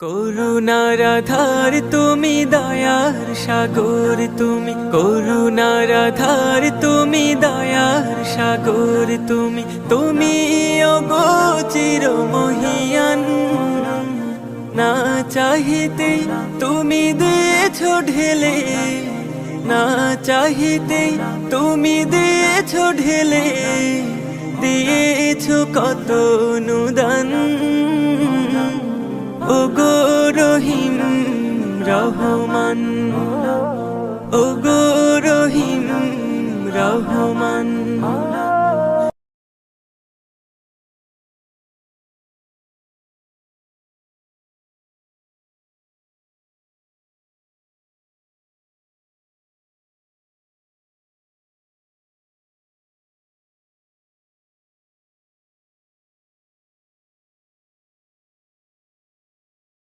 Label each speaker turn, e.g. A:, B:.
A: করুণার আধার তুমি দয়ার সাগর, তুমি করুণার আধার তুমি দয়ার সাগর, তুমি তুমি অগোচির মহিয়ান না চাহিতে তুমি দিয়েছ ঢেলে, না চাহিতে তুমি দিয়েছ ঢেলে, দিয়েছ কত অনুদান। রহিম রহমান। ও গো রহিম রহমান।